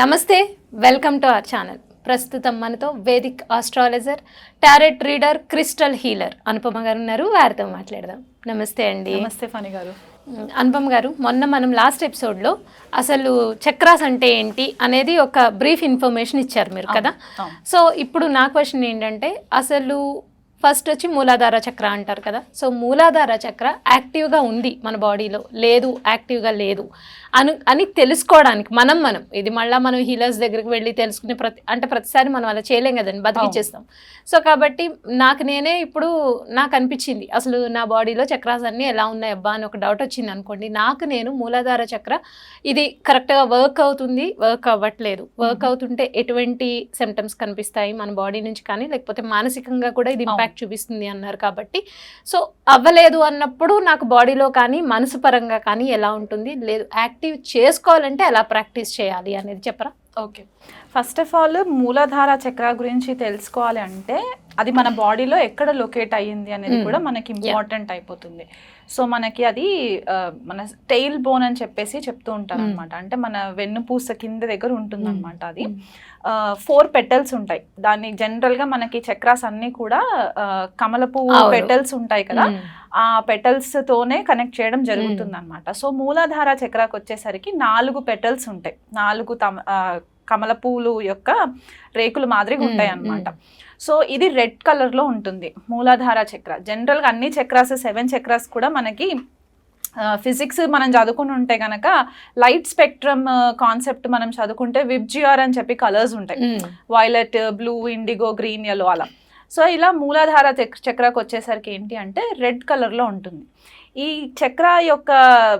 నమస్తే welcome to our channel. ప్రస్తుతం మనతో Vedic astrologer tarot reader crystal healer Anupama garu ఉన్నారు. వారితో మాట్లాడదాం. నమస్తే అండి. నమస్తే ఫణి గారు. అనుపమ గారు మొన్న మనం లాస్ట్ ఎపిసోడ్లో అసలు చక్రాస్ అంటే ఏంటి అనేది ఒక బ్రీఫ్ ఇన్ఫర్మేషన్ ఇచ్చారు మీరు కదా. సో ఇప్పుడు నా క్వశ్చన్ ఏంటంటే అసలు ఫస్ట్ వచ్చి మూలాధార చక్ర అంటారు కదా. సో మూలాధార చక్ర యాక్టివ్గా ఉంది మన బాడీలో. లేదు యాక్టివ్గా లేదు. అను అని తెలుసుకోవడానికి మనం మనం. ఇది మళ్ళీ మనం హీలర్స్ దగ్గరికి వెళ్ళి తెలుసుకునే ప్రతి అంటే ప్రతిసారి మనం అలా చేయలేం కదండి బతికిచ్చేస్తాం. సో కాబట్టి నాకు నేనే ఇప్పుడు నాకు అనిపించింది అసలు నా బాడీలో చక్రాస్ అన్నీ ఎలా ఉన్నాయి అబ్బా అని ఒక డౌట్ వచ్చింది అనుకోండి. నాకు నేను మూలాధార చక్ర ఇది కరెక్ట్గా వర్క్ అవుతుంది వర్క్ అవ్వట్లేదు. వర్క్ అవుతుంటే ఎటువంటి సిమ్టమ్స్ కనిపిస్తాయి మన బాడీ నుంచి కానీ లేకపోతే మానసికంగా కూడా ఇది ఇంపాక్ట్ చూపిస్తుంది అన్నారు కాబట్టి. సో అవ్వలేదు అన్నప్పుడు నాకు బాడీలో కానీ మనసు పరంగా కానీ ఎలా ఉంటుంది? లేదు యాక్టివ్ చేసుకోవాలంటే ఎలా ప్రాక్టీస్ చేయాలి అనేది చెప్పరా? ఓకే ఫస్ట్ ఆఫ్ ఆల్ మూలాధార చక్ర గురించి తెలుసుకోవాలి అంటే అది మన బాడీలో ఎక్కడ లొకేట్ అయ్యింది అనేది Hmm. కూడా మనకి ఇంపార్టెంట్ అయిపోతుంది సో మనకి అది మన టెయిల్ బోన్ అని చెప్పేసి చెప్తూ ఉంటారు Hmm. అనమాట అంటే మన వెన్నుపూస కింద దగ్గర ఉంటుంది అనమాట అది Hmm. ఫోర్ పెటల్స్ ఉంటాయి దాన్ని జనరల్గా మనకి చక్రాస్ అన్ని కూడా కమల పువ్వు. పెటల్స్ ఉంటాయి కదా. ఆ పెటల్స్ తోనే కనెక్ట్ చేయడం జరుగుతుంది అనమాట సో మూలాధార చక్రాకు వచ్చేసరికి నాలుగు పెటల్స్ ఉంటాయి నాలుగు తమ ఆ, కమల పూలు యొక్క రేకులు మాదిరిగా ఉంటాయి అన్నమాట సో ఇది రెడ్ కలర్లో ఉంటుంది మూలాధార చక్ర. జనరల్గా అన్ని చక్రాస్ సెవెన్ చక్రాస్ కూడా మనకి ఫిజిక్స్ మనం చదువుకుని ఉంటే గనక లైట్ స్పెక్ట్రమ్ కాన్సెప్ట్ మనం చదువుకుంటే విబ్జిఆర్ అని చెప్పి కలర్స్ ఉంటాయి. Violet blue indigo green yellow అలా. సో ఇలా మూలాధార చక్- చక్రకు వచ్చేసరికి ఏంటి అంటే రెడ్ కలర్లో ఉంటుంది. ఈ చక్ర యొక్క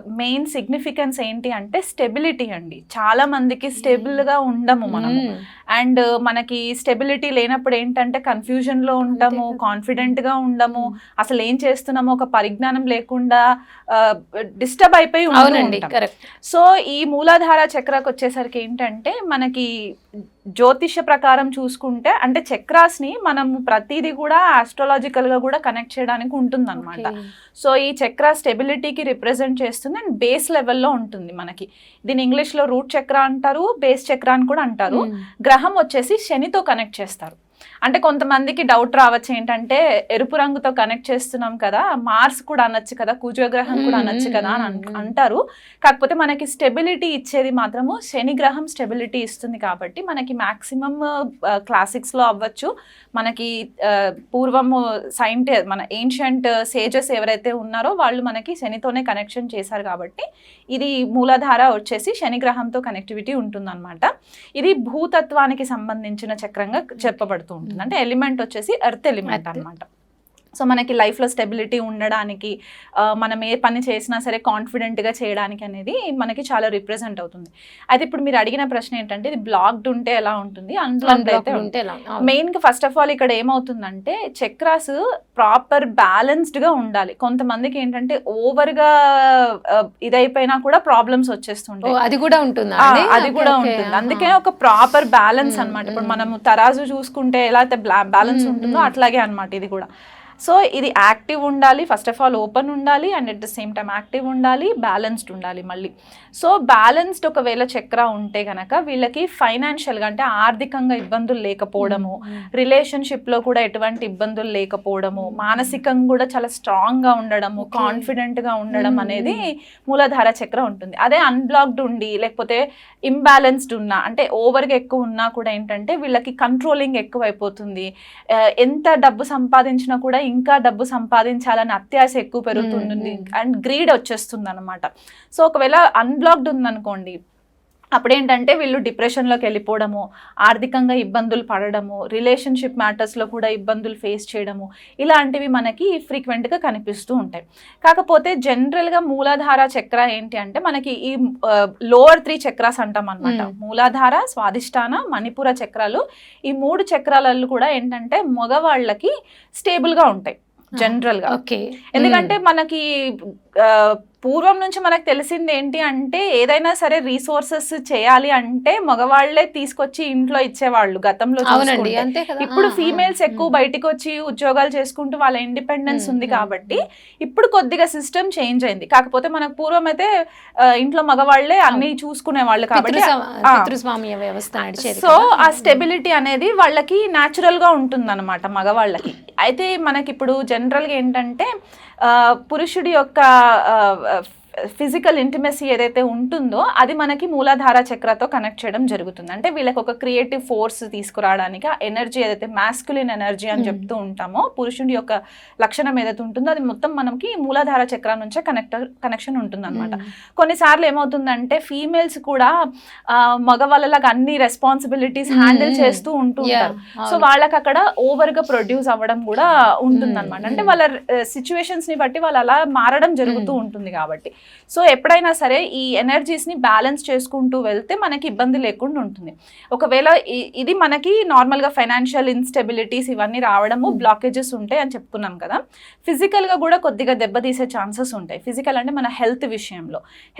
మెయిన్ సిగ్నిఫికెన్స్ ఏంటి అంటే స్టెబిలిటీ అండి. చాలా మందికి స్టేబుల్గా ఉండము మనము. అండ్ మనకి స్టెబిలిటీ లేనప్పుడు ఏంటంటే కన్ఫ్యూజన్లో ఉంటాము అంతే కదా. కాన్ఫిడెంట్గా ఉండము. అసలు ఏం చేస్తున్నామో? ఒక పరిజ్ఞానం లేకుండా డిస్టర్బ్ అయిపోయి అవునండి సో ఈ మూలాధార చక్రకు వచ్చేసరికి ఏంటంటే మనకి జ్యోతిష ప్రకారం చూసుకుంటే అంటే చక్రాస్ని మనం ప్రతిదీ కూడా ఆస్ట్రాలజికల్గా కూడా కనెక్ట్ చేయడానికి ఉంటుంది అనమాట సో ఈ చక్ర స్టెబిలిటీకి రిప్రజెంట్ చేస్తుంది అండ్ బేస్ లెవెల్లో ఉంటుంది మనకి. దీని ఇంగ్లీష్లో రూట్ చక్ర అంటారు బేస్ చక్ర అని కూడా అంటారు. గ్రహం వచ్చేసి శనితో కనెక్ట్ చేస్తారు. అంటే కొంతమందికి డౌట్ రావచ్చు ఏంటంటే ఎరుపు రంగుతో కనెక్ట్ చేస్తున్నాం కదా మార్స్ కూడా అనొచ్చు కదా కుజగ్రహం కూడా అనొచ్చు కదా అని. అంటారు. కాకపోతే మనకి స్టెబిలిటీ ఇచ్చేది మాత్రము శని గ్రహం స్టెబిలిటీ ఇస్తుంది కాబట్టి మనకి మాక్సిమం క్లాసిక్స్లో అవ్వచ్చు. మనకి పూర్వము సైంటి మన ఏన్షియంట్ సేజెస్ ఎవరైతే ఉన్నారో వాళ్ళు మనకి శనితోనే కనెక్షన్ చేశారు కాబట్టి ఇది మూలాధార వచ్చేసి శని గ్రహంతో కనెక్టివిటీ ఉంటుందన్నమాట. ఇది భూతత్వానికి సంబంధించిన చక్రంగా చెప్పబడుతూ ఉంటుంది. అంటే ఎలిమెంట్ వచ్చేసి ఎర్త్ ఎలిమెంట్ Earth. సో మనకి లైఫ్లో స్టెబిలిటీ ఉండడానికి మనం ఏ పని చేసినా సరే కాన్ఫిడెంట్గా చేయడానికి అనేది మనకి చాలా రిప్రజెంట్ అవుతుంది అయితే ఇప్పుడు మీరు అడిగిన ప్రశ్న ఏంటంటే ఇది బ్లాక్డ్ ఉంటే ఎలా ఉంటుంది అన్బ్లాక్డ్ అయితే ఉంటే ఎలా? అవును. మెయిన్గా ఫస్ట్ ఆఫ్ ఆల్ ఇక్కడ ఏమవుతుందంటే చక్రాస్ ప్రాపర్ బ్యాలెన్స్డ్గా ఉండాలి కొంతమందికి ఏంటంటే ఓవర్గా ఆ, ఇదైపోయినా కూడా ప్రాబ్లమ్స్ వచ్చేస్తుంటాయి అది కూడా ఉంటుందా? అది కూడా ఉంటుంది. అందుకే ఒక ప్రాపర్ బ్యాలెన్స్ మ్మ్, అన్నమాట ఇప్పుడు. మనము తరాజు చూసుకుంటే ఎలా అయితే బ్యాలెన్స్ ఉంటుందో. అట్లాగే అన్నమాట ఇది కూడా సో ఇది యాక్టివ్ ఉండాలి ఫస్ట్ ఆఫ్ ఆల్ ఓపెన్ ఉండాలి and at the same time active ఉండాలి బ్యాలెన్స్డ్ ఉండాలి మళ్ళీ సో బ్యాలెన్స్డ్ ఒకవేళ చక్ర ఉంటే గనక వీళ్ళకి ఫైనాన్షియల్గా అంటే ఆర్థికంగా ఇబ్బందులు లేకపోవడము మ్మ్. రిలేషన్షిప్లో కూడా ఎటువంటి ఇబ్బందులు లేకపోవడము మానసికంగా కూడా చాలా స్ట్రాంగ్గా ఉండడము Okay. కాన్ఫిడెంట్గా ఉండడం Hmm. అనేది మూలాధార చక్ర ఉంటుంది అదే అన్బ్లాక్డ్ ఉండి లేకపోతే ఇంబ్యాలెన్స్డ్ ఉన్నా అంటే ఓవర్గా ఎక్కువ ఉన్నా కూడా ఏంటంటే వీళ్ళకి కంట్రోలింగ్ ఎక్కువ అయిపోతుంది ఆ, ఎంత డబ్బు సంపాదించినా కూడా ఇంకా డబ్బు సంపాదించాలని అత్యాశ ఎక్కువ పెరుగుతుంది. అండ్ గ్రీడ్ వచ్చేస్తుంది అనమాట సో ఒకవేళ అన్బ్లాక్డ్ ఉందనుకోండి అప్పుడేంటంటే వీళ్ళు డిప్రెషన్లోకి వెళ్ళిపోవడము ఆర్థికంగా ఇబ్బందులు పడడము రిలేషన్షిప్ మ్యాటర్స్లో కూడా ఇబ్బందులు ఫేస్ చేయడము ఇలాంటివి మనకి ఫ్రీక్వెంట్గా కనిపిస్తూ ఉంటాయి. కాకపోతే జనరల్గా మూలాధార చక్ర ఏంటి అంటే మనకి ఈ లోవర్ త్రీ చక్రాస్ అంటాం అనమాట. మూలాధార స్వాదిష్టాన మణిపుర చక్రాలు ఈ మూడు చక్రాలలో కూడా ఏంటంటే మగవాళ్ళకి స్టేబుల్గా ఉంటాయి. జనరల్గా. ఓకే. ఎందుకంటే మనకి పూర్వం నుంచి మనకు తెలిసింది ఏంటి అంటే ఏదైనా సరే రీసోర్సెస్ చేయాలి అంటే మగవాళ్ళే తీసుకొచ్చి ఇంట్లో ఇచ్చేవాళ్ళు గతంలో ఇప్పుడు ఫీమేల్స్ ఎక్కువ. బయటికి వచ్చి ఉద్యోగాలు చేసుకుంటూ వాళ్ళ ఇండిపెండెన్స్ ఉంది కాబట్టి ఇప్పుడు కొద్దిగా సిస్టమ్ చేంజ్ అయింది. కాకపోతే మనకు పూర్వం అయితే ఇంట్లో మగవాళ్ళే అన్ని చూసుకునే వాళ్ళు కాబట్టి సో. ఆ స్టెబిలిటీ అనేది వాళ్ళకి న్యాచురల్గా ఉంటుంది అనమాట మగవాళ్ళకి. అయితే మనకిప్పుడు జనరల్గా ఏంటంటే పురుషుడి యొక్క ఫిజికల్ ఇంటిమెసీ ఏదైతే ఉంటుందో అది మనకి మూలాధార చక్రతో కనెక్ట్ చేయడం జరుగుతుంది అంటే వీళ్ళకి ఒక క్రియేటివ్ ఫోర్స్ తీసుకురావడానికి ఆ ఎనర్జీ ఏదైతే మాస్కులిన్ ఎనర్జీ అని Hmm. చెప్తూ ఉంటామో పురుషుడి యొక్క లక్షణం ఏదైతే ఉంటుందో అది మొత్తం మనకి మూలాధార చక్రం నుంచే కనెక్ట్ కనెక్షన్ ఉంటుంది అనమాట. కొన్నిసార్లు ఏమవుతుందంటే ఫీమేల్స్ కూడా మగవాళ్ళలాగా అన్ని రెస్పాన్సిబిలిటీస్ హ్యాండిల్ మ్మ్. చేస్తూ ఉంటూ Yeah, ఉంటారు సో. వాళ్ళకి అక్కడ ఓవర్గా ప్రొడ్యూస్ అవ్వడం కూడా ఉంటుంది అనమాట మ్మ్. అంటే వాళ్ళ సిచ్యువేషన్స్ని బట్టి వాళ్ళు అలా మారడం జరుగుతూ. ఉంటుంది కాబట్టి సో ఎప్పుడైనా సరే ఈ ఎనర్జీస్ని బ్యాలెన్స్ చేసుకుంటూ వెళ్తే మనకి ఇబ్బంది లేకుండా ఉంటుంది. ఒకవేళ ఇది మనకి నార్మల్గా ఫైనాన్షియల్ ఇన్స్టెబిలిటీస్ ఇవన్నీ రావడము. బ్లాకేజెస్ ఉంటాయి అని చెప్పుకున్నాం కదా. ఫిజికల్గా కూడా కొద్దిగా దెబ్బతీసే ఛాన్సెస్ ఉంటాయి. ఫిజికల్ అంటే మన హెల్త్ విషయంలో.